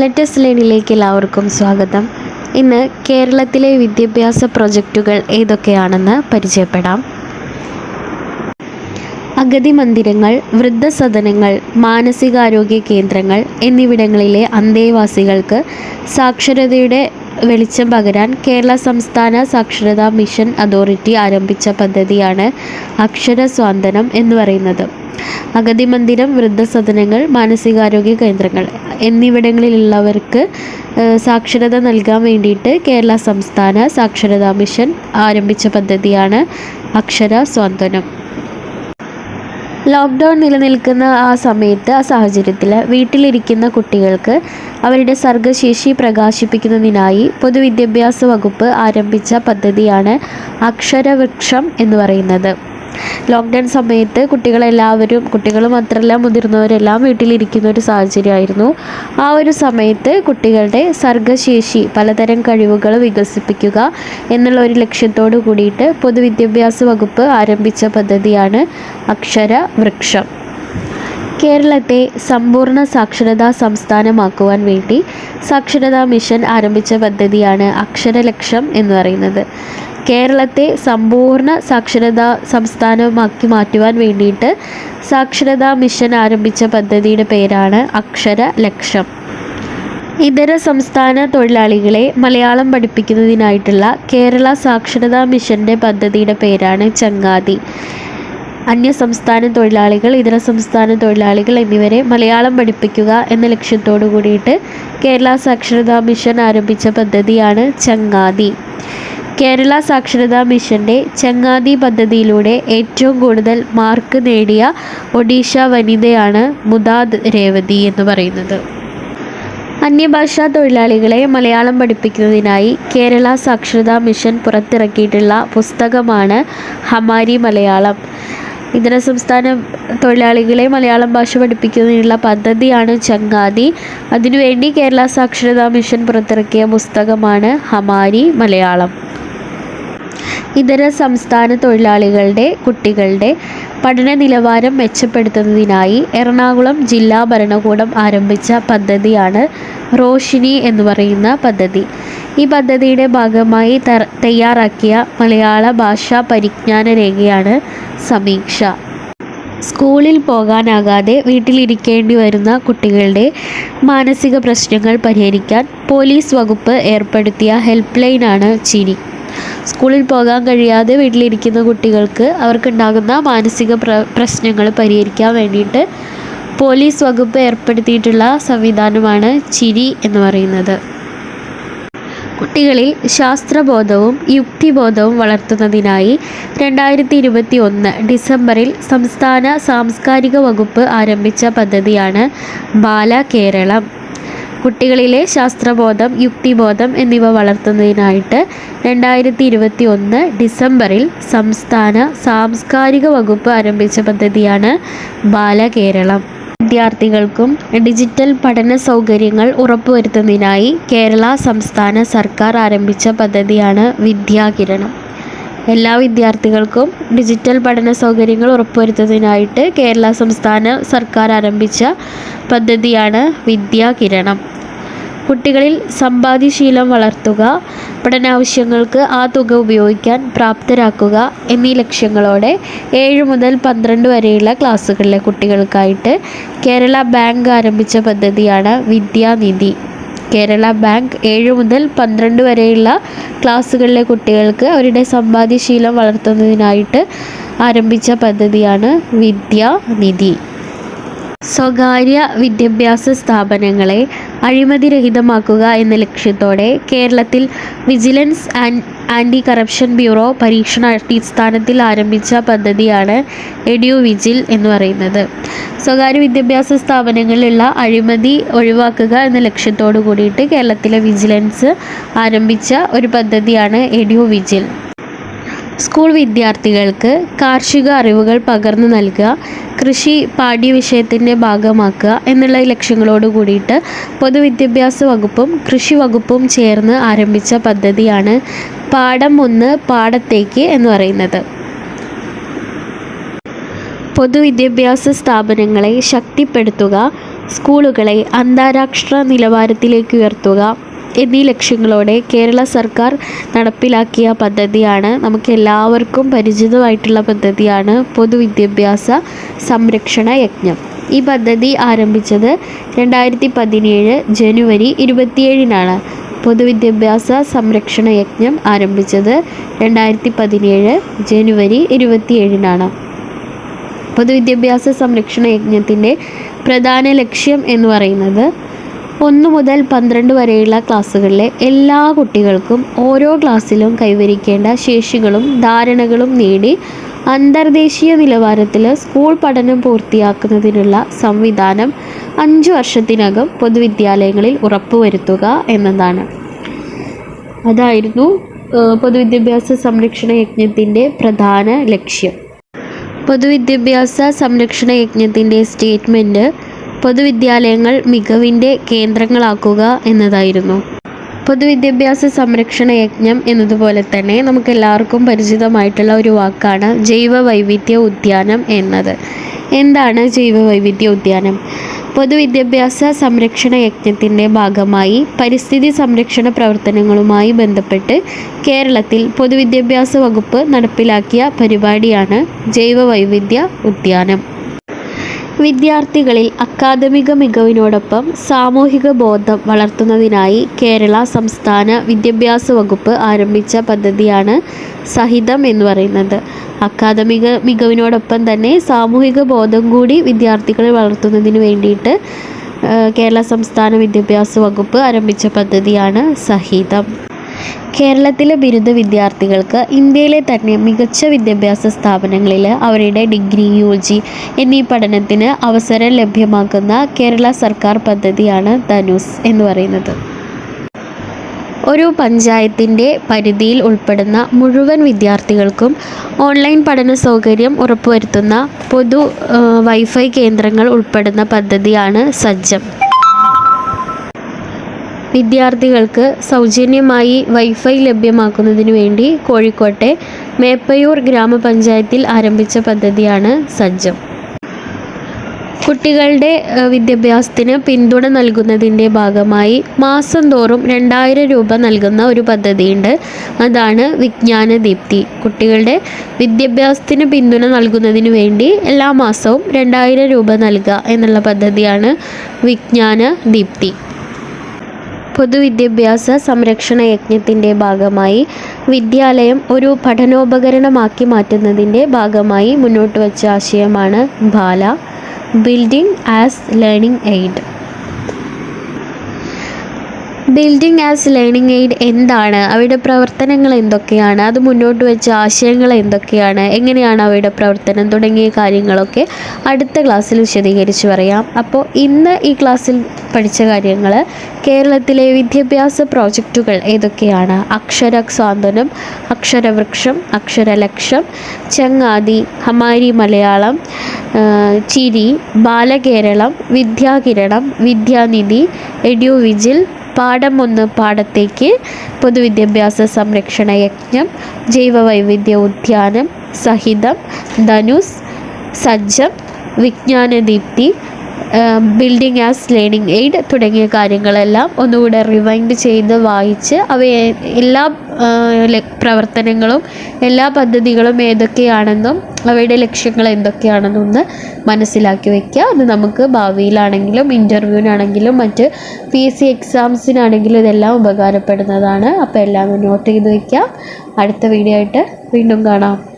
Let's ലേണിലേക്ക് എല്ലാവർക്കും സ്വാഗതം. ഇന്ന് കേരളത്തിലെ വിദ്യാഭ്യാസ പ്രൊജക്റ്റുകൾ ഏതൊക്കെയാണെന്ന് പരിചയപ്പെടാം. അഗതി മന്ദിരങ്ങൾ വൃദ്ധസദനങ്ങൾ മാനസികാരോഗ്യ കേന്ദ്രങ്ങൾ എന്നിവിടങ്ങളിലെ അന്തേവാസികൾക്ക് സാക്ഷരതയുടെ വെളിച്ചം പകരാൻ കേരള സംസ്ഥാന സാക്ഷരതാ മിഷൻ അതോറിറ്റി ആരംഭിച്ച പദ്ധതിയാണ് അക്ഷര സ്വാന്തനം എന്ന് പറയുന്നത്. അഗതി മന്ദിരം വൃദ്ധസദനങ്ങൾ മാനസികാരോഗ്യ കേന്ദ്രങ്ങൾ എന്നിവിടങ്ങളിലുള്ളവർക്ക് സാക്ഷരത നൽകാൻ വേണ്ടിയിട്ട് കേരള സംസ്ഥാന സാക്ഷരതാ മിഷൻ ആരംഭിച്ച പദ്ധതിയാണ് അക്ഷര സ്വാന്തനം. ലോക്ക്ഡൗൺ നിലനിൽക്കുന്ന ആ സമയത്ത് ആ സാഹചര്യത്തിൽ വീട്ടിലിരിക്കുന്ന കുട്ടികൾക്ക് അവരുടെ സർഗശേഷി പ്രകാശിപ്പിക്കുന്നതിനായി പൊതുവിദ്യാഭ്യാസ വകുപ്പ് ആരംഭിച്ച പദ്ധതിയാണ് അക്ഷരവൃക്ഷം എന്ന് പറയുന്നത്. ലോക്ക്ഡൗൺ സമയത്ത് കുട്ടികളെല്ലാവരും കുട്ടികൾ മാത്രമല്ല മുതിർന്നവരെല്ലാം വീട്ടിലിരിക്കുന്ന ഒരു സാഹചര്യമായിരുന്നു. ആ ഒരു സമയത്ത് കുട്ടികളുടെ സർഗശേഷി പലതരം കഴിവുകൾ വികസിപ്പിക്കുക എന്നുള്ള ഒരു ലക്ഷ്യത്തോടു കൂടിയിട്ട് പൊതുവിദ്യാഭ്യാസ വകുപ്പ് ആരംഭിച്ച പദ്ധതിയാണ് അക്ഷര വൃക്ഷം. കേരളത്തെ സമ്പൂർണ സാക്ഷരതാ സംസ്ഥാനമാക്കുവാൻ വേണ്ടി സാക്ഷരതാ മിഷൻ ആരംഭിച്ച പദ്ധതിയാണ് അക്ഷരലക്ഷം എന്ന് പറയുന്നത്. കേരളത്തെ സമ്പൂർണ സാക്ഷരതാ സംസ്ഥാനമാക്കി മാറ്റുവാൻ വേണ്ടിയിട്ട് സാക്ഷരതാ മിഷൻ ആരംഭിച്ച പദ്ധതിയുടെ പേരാണ് അക്ഷര ലക്ഷം. ഇതര സംസ്ഥാന തൊഴിലാളികളെ മലയാളം പഠിപ്പിക്കുന്നതിനായിട്ടുള്ള കേരള സാക്ഷരതാ മിഷന്റെ പദ്ധതിയുടെ പേരാണ് ചങ്ങാതി. അന്യസംസ്ഥാന തൊഴിലാളികൾ ഇതര സംസ്ഥാന തൊഴിലാളികൾ എന്നിവരെ മലയാളം പഠിപ്പിക്കുക എന്ന ലക്ഷ്യത്തോടു കൂടിയിട്ട് കേരള സാക്ഷരതാ മിഷൻ ആരംഭിച്ച പദ്ധതിയാണ് ചങ്ങാതി. കേരള സാക്ഷരതാ മിഷന്റെ ചങ്ങാതി പദ്ധതിയിലൂടെ ഏറ്റവും കൂടുതൽ മാർക്ക് നേടിയ ഒഡീഷ വനിതയാണ് മുദാദ് രേവതി എന്ന് പറയുന്നത്. അന്യഭാഷാ തൊഴിലാളികളെ മലയാളം പഠിപ്പിക്കുന്നതിനായി കേരള സാക്ഷരതാ മിഷൻ പുറത്തിറക്കിയിട്ടുള്ള പുസ്തകമാണ് ഹമാരി മലയാളം. ഇതര സംസ്ഥാന തൊഴിലാളികളെ മലയാളം ഭാഷ പഠിപ്പിക്കുന്നതിനുള്ള പദ്ധതിയാണ് ചങ്ങാതി. അതിനുവേണ്ടി കേരള സാക്ഷരതാ മിഷൻ പുറത്തിറക്കിയ പുസ്തകമാണ് ഹമാരി മലയാളം. ഇതര സംസ്ഥാന തൊഴിലാളികളുടെ കുട്ടികളുടെ പഠന നിലവാരം മെച്ചപ്പെടുത്തുന്നതിനായി എറണാകുളം ജില്ലാ ഭരണകൂടം ആരംഭിച്ച പദ്ധതിയാണ് റോഷിനി എന്ന് പറയുന്ന പദ്ധതി. ഈ പദ്ധതിയുടെ ഭാഗമായി തയ്യാറാക്കിയ മലയാള ഭാഷാ പരിജ്ഞാന രേഖയാണ് സമീക്ഷ. സ്കൂളിൽ പോകാനാകാതെ വീട്ടിലിരിക്കേണ്ടി വരുന്ന കുട്ടികളുടെ മാനസിക പ്രശ്നങ്ങൾ പരിഹരിക്കാൻ പോലീസ് വകുപ്പ് ഏർപ്പെടുത്തിയ ഹെൽപ്പ് ലൈനാണ് ചിരി സ്കൂളിൽ പോകാൻ കഴിയാതെ വീട്ടിലിരിക്കുന്ന കുട്ടികൾക്ക് അവർക്കുണ്ടാകുന്ന മാനസിക പ്ര പ്രശ്നങ്ങൾ പരിഹരിക്കാൻ വേണ്ടിയിട്ട് പോലീസ് വകുപ്പ് ഏർപ്പെടുത്തിയിട്ടുള്ള സംവിധാനമാണ് ചിരി എന്ന് പറയുന്നത്. കുട്ടികളിൽ ശാസ്ത്രബോധവും യുക്തിബോധവും വളർത്തുന്നതിനായി രണ്ടായിരത്തി ഇരുപത്തി ഒന്ന് ഡിസംബറിൽ സംസ്ഥാന സാംസ്കാരിക വകുപ്പ് ആരംഭിച്ച പദ്ധതിയാണ് ബാല കേരളം. കുട്ടികളിലെ ശാസ്ത്രബോധം യുക്തിബോധം എന്നിവ വളർത്തുന്നതിനായിട്ട് രണ്ടായിരത്തി ഇരുപത്തി ഒന്ന് ഡിസംബറിൽ സംസ്ഥാന സാംസ്കാരിക വകുപ്പ് ആരംഭിച്ച പദ്ധതിയാണ് ബാലകേരളം. വിദ്യാർത്ഥികൾക്കും ഡിജിറ്റൽ പഠന സൗകര്യങ്ങൾ ഉറപ്പുവരുത്തുന്നതിനായി കേരള സംസ്ഥാന സർക്കാർ ആരംഭിച്ച പദ്ധതിയാണ് വിദ്യാകിരണം. എല്ലാ വിദ്യാർത്ഥികൾക്കും ഡിജിറ്റൽ പഠന സൗകര്യങ്ങൾ ഉറപ്പുവരുത്തുന്നതിനായിട്ട് കേരള സംസ്ഥാന സർക്കാർ ആരംഭിച്ച പദ്ധതിയാണ് വിദ്യാകിരണം. കുട്ടികളിൽ സമ്പാദ്യശീലം വളർത്തുക പഠനാവശ്യങ്ങൾക്ക് ആ തുക ഉപയോഗിക്കാൻ പ്രാപ്തരാക്കുക എന്നീ ലക്ഷ്യങ്ങളോടെ ഏഴ് മുതൽ പന്ത്രണ്ട് വരെയുള്ള ക്ലാസ്സുകളിലെ കുട്ടികൾക്കായിട്ട് കേരള ബാങ്ക് ആരംഭിച്ച പദ്ധതിയാണ് വിദ്യാനിധി. കേരള ബാങ്ക് ഏഴ് മുതൽ പന്ത്രണ്ട് വരെയുള്ള ക്ലാസ്സുകളിലെ കുട്ടികൾക്ക് അവരുടെ സമ്പാദ്യശീലം വളർത്തുന്നതിനായിട്ട് ആരംഭിച്ച പദ്ധതിയാണ് വിദ്യാനിധി. സ്വകാര്യ വിദ്യാഭ്യാസ സ്ഥാപനങ്ങളെ അഴിമതിരഹിതമാക്കുക എന്ന ലക്ഷ്യത്തോടെ കേരളത്തിൽ vigilance and anti corruption bureau പരീക്ഷണാടിസ്ഥാനത്തിൽ ആരംഭിച്ച പദ്ധതിയാണ് എഡ്യു വിജിൽ എന്ന് പറയുന്നത്. സ്വകാര്യ വിദ്യാഭ്യാസ സ്ഥാപനങ്ങളിലുള്ള അഴിമതി ഒഴിവാക്കുക എന്ന ലക്ഷ്യത്തോടു കൂടിയിട്ട് കേരളത്തിലെ വിജിലൻസ് ആരംഭിച്ച ഒരു പദ്ധതിയാണ് എഡ്യു വിജിൽ സ്കൂൾ വിദ്യാർത്ഥികൾക്ക് കാർഷിക അറിവുകൾ പകർന്നു നൽകുക കൃഷി പാഠ്യവിഷയത്തിന്റെ ഭാഗമാക്കുക എന്നുള്ള ലക്ഷ്യങ്ങളോട് കൂടിയിട്ട് പൊതുവിദ്യാഭ്യാസ വകുപ്പും കൃഷി വകുപ്പും ചേർന്ന് ആരംഭിച്ച പദ്ധതിയാണ് പാഠം ഒന്ന് പാടത്തേക്ക് എന്ന് പറയുന്നത്. പൊതുവിദ്യാഭ്യാസ സ്ഥാപനങ്ങളെ ശക്തിപ്പെടുത്തുക സ്കൂളുകളെ അന്താരാഷ്ട്ര നിലവാരത്തിലേക്ക് ഉയർത്തുക എന്നീ ലക്ഷ്യങ്ങളോടെ കേരള സർക്കാർ നടപ്പിലാക്കിയ പദ്ധതിയാണ് നമുക്ക് എല്ലാവർക്കും പരിചിതമായിട്ടുള്ള പദ്ധതിയാണ് പൊതുവിദ്യാഭ്യാസ സംരക്ഷണ യജ്ഞം. ഈ പദ്ധതി ആരംഭിച്ചത് രണ്ടായിരത്തി പതിനേഴ് ജനുവരി ഇരുപത്തിയേഴിനാണ്. പൊതുവിദ്യാഭ്യാസ സംരക്ഷണ യജ്ഞം ആരംഭിച്ചത് രണ്ടായിരത്തി പതിനേഴ് ജനുവരി ഇരുപത്തിയേഴിനാണ്. പൊതുവിദ്യാഭ്യാസ സംരക്ഷണ യജ്ഞത്തിന്റെ പ്രധാന ലക്ഷ്യം എന്ന് പറയുന്നത് ഒന്ന് മുതൽ പന്ത്രണ്ട് വരെയുള്ള ക്ലാസ്സുകളിലെ എല്ലാ കുട്ടികൾക്കും ഓരോ ക്ലാസ്സിലും കൈവരിക്കേണ്ട ശേഷികളും ധാരണകളും നേടി അന്തർദേശീയ നിലവാരത്തിൽ സ്കൂൾ പഠനം പൂർത്തിയാക്കുന്നതിനുള്ള സംവിധാനം അഞ്ച് വർഷത്തിനകം പൊതുവിദ്യാലയങ്ങളിൽ ഉറപ്പുവരുത്തുക എന്നതാണ്. അതായിരുന്നു പൊതുവിദ്യാഭ്യാസ സംരക്ഷണ യജ്ഞത്തിന്റെ പ്രധാന ലക്ഷ്യം. പൊതുവിദ്യാഭ്യാസ സംരക്ഷണ യജ്ഞത്തിന്റെ സ്റ്റേറ്റ്മെന്റ് പൊതുവിദ്യാലയങ്ങൾ മികവിന്റെ കേന്ദ്രങ്ങളാക്കുക എന്നതായിരുന്നു. പൊതുവിദ്യാഭ്യാസ സംരക്ഷണ യജ്ഞം എന്നതുപോലെ തന്നെ നമുക്ക് എല്ലാവർക്കും പരിചിതമായിട്ടുള്ള ഒരു വാക്കാണ് ജൈവ വൈവിധ്യ ഉദ്യാനം എന്നത്. എന്താണ് ജൈവ വൈവിധ്യ ഉദ്യാനം? പൊതുവിദ്യാഭ്യാസ സംരക്ഷണ യജ്ഞത്തിന്റെ ഭാഗമായി പരിസ്ഥിതി സംരക്ഷണ പ്രവർത്തനങ്ങളുമായി ബന്ധപ്പെട്ട് കേരളത്തിൽ പൊതുവിദ്യാഭ്യാസ വകുപ്പ് നടപ്പിലാക്കിയ പരിപാടിയാണ് ജൈവ വൈവിധ്യ ഉദ്യാനം. വിദ്യാർത്ഥികളിൽ അക്കാദമിക മികവിനോടൊപ്പം സാമൂഹിക ബോധം വളർത്തുന്നതിനായി കേരള സംസ്ഥാന വിദ്യാഭ്യാസ വകുപ്പ് ആരംഭിച്ച പദ്ധതിയാണ് സഹിതം എന്ന് പറയുന്നത്. അക്കാദമിക മികവിനോടൊപ്പം തന്നെ സാമൂഹിക ബോധം കൂടി വിദ്യാർത്ഥികളെ വളർത്തുന്നതിന് വേണ്ടിയിട്ട് കേരള സംസ്ഥാന വിദ്യാഭ്യാസ വകുപ്പ് ആരംഭിച്ച പദ്ധതിയാണ് സഹിതം. കേരളത്തിലെ ബിരുദ വിദ്യാർത്ഥികൾക്ക് ഇന്ത്യയിലെ തന്നെ മികച്ച വിദ്യാഭ്യാസ സ്ഥാപനങ്ങളിൽ അവരുടെ ഡിഗ്രി യു ജി എന്നീ പഠനത്തിന് അവസരം ലഭ്യമാക്കുന്ന കേരള സർക്കാർ പദ്ധതിയാണ് ധനുസ് എന്ന് പറയുന്നത്. ഒരു പഞ്ചായത്തിന്റെ പരിധിയിൽ ഉൾപ്പെടുന്ന മുഴുവൻ വിദ്യാർത്ഥികൾക്കും ഓൺലൈൻ പഠന സൗകര്യം ഉറപ്പുവരുത്തുന്ന പൊതു വൈഫൈ കേന്ദ്രങ്ങൾ ഉൾപ്പെടുന്ന പദ്ധതിയാണ് സജ്ജം. വിദ്യാർത്ഥികൾക്ക് സൗജന്യമായി വൈഫൈ ലഭ്യമാക്കുന്നതിന് വേണ്ടി കോഴിക്കോട്ടെ മേപ്പയൂർ ഗ്രാമപഞ്ചായത്തിൽ ആരംഭിച്ച പദ്ധതിയാണ് സജ്ജം. കുട്ടികളുടെ വിദ്യാഭ്യാസത്തിന് പിന്തുണ നൽകുന്നതിന്റെ ഭാഗമായി മാസം തോറും രണ്ടായിരം രൂപ നൽകുന്ന ഒരു പദ്ധതിയുണ്ട്. അതാണ് വിജ്ഞാന ദീപ്തി കുട്ടികളുടെ വിദ്യാഭ്യാസത്തിന് പിന്തുണ നൽകുന്നതിന് വേണ്ടി എല്ലാ മാസവും രണ്ടായിരം രൂപ നൽകുക എന്നുള്ള പദ്ധതിയാണ് വിജ്ഞാന ദീപ്തി പൊതുവിദ്യാഭ്യാസ സംരക്ഷണ യജ്ഞത്തിന്റെ ഭാഗമായി വിദ്യാലയം ഒരു പഠനോപകരണമാക്കി മാറ്റുന്നതിന്റെ ഭാഗമായി മുന്നോട്ട് വച്ച ആശയമാണ് BaLA building as learning aid building as learning aid എന്താണ്? അവയുടെ പ്രവർത്തനങ്ങൾ എന്തൊക്കെയാണ്? അത് മുന്നോട്ട് വെച്ച ആശയങ്ങൾ എന്തൊക്കെയാണ്? എങ്ങനെയാണ് അവയുടെ പ്രവർത്തനം തുടങ്ങിയ കാര്യങ്ങളൊക്കെ അടുത്ത ക്ലാസ്സിൽ വിശദീകരിച്ച് പറയാം. അപ്പോൾ ഇന്ന് ഈ ക്ലാസ്സിൽ പഠിച്ച കാര്യങ്ങൾ കേരളത്തിലെ വിദ്യാഭ്യാസ പ്രോജക്റ്റുകൾ ഏതൊക്കെയാണ്? അക്ഷര സ്വാന്തനം അക്ഷരവൃക്ഷം അക്ഷരലക്ഷം ചങ്ങാതി ഹമാരി മലയാളം ചിരി ബാലകേരളം വിദ്യാകിരണം വിദ്യാനിധി എഡ്യു വിജിൽ പാഠം ഒന്ന് പാഠത്തേക്ക് പൊതുവിദ്യാഭ്യാസ സംരക്ഷണ യജ്ഞം ജൈവവൈവിധ്യ ഉദ്യാനം സഹിതം ധനുസ് സജ്ജം വിജ്ഞാനദീപ്തി ബിൽഡിംഗ് ആസ് ലേണിംഗ് എയ്ഡ് തുടങ്ങിയ കാര്യങ്ങളെല്ലാം ഒന്നുകൂടെ റിവൈൻഡ് ചെയ്ത് വായിച്ച് അവയെ എല്ലാ പ്രവർത്തനങ്ങളും എല്ലാ പദ്ധതികളും ഏതൊക്കെയാണെന്നും അവയുടെ ലക്ഷ്യങ്ങൾ എന്തൊക്കെയാണെന്നും ഒന്ന് മനസ്സിലാക്കി വയ്ക്കുക. അത് നമുക്ക് ഭാവിയിലാണെങ്കിലും ഇന്റർവ്യൂവിനാണെങ്കിലും മറ്റ് പി എസ് സി എക്സാംസിനാണെങ്കിലും ഇതെല്ലാം ഉപകാരപ്പെടുന്നതാണ്. അപ്പോൾ എല്ലാം നോട്ട് ചെയ്ത് വയ്ക്കുക. അടുത്ത വീഡിയോ ആയിട്ട് വീണ്ടും കാണാം.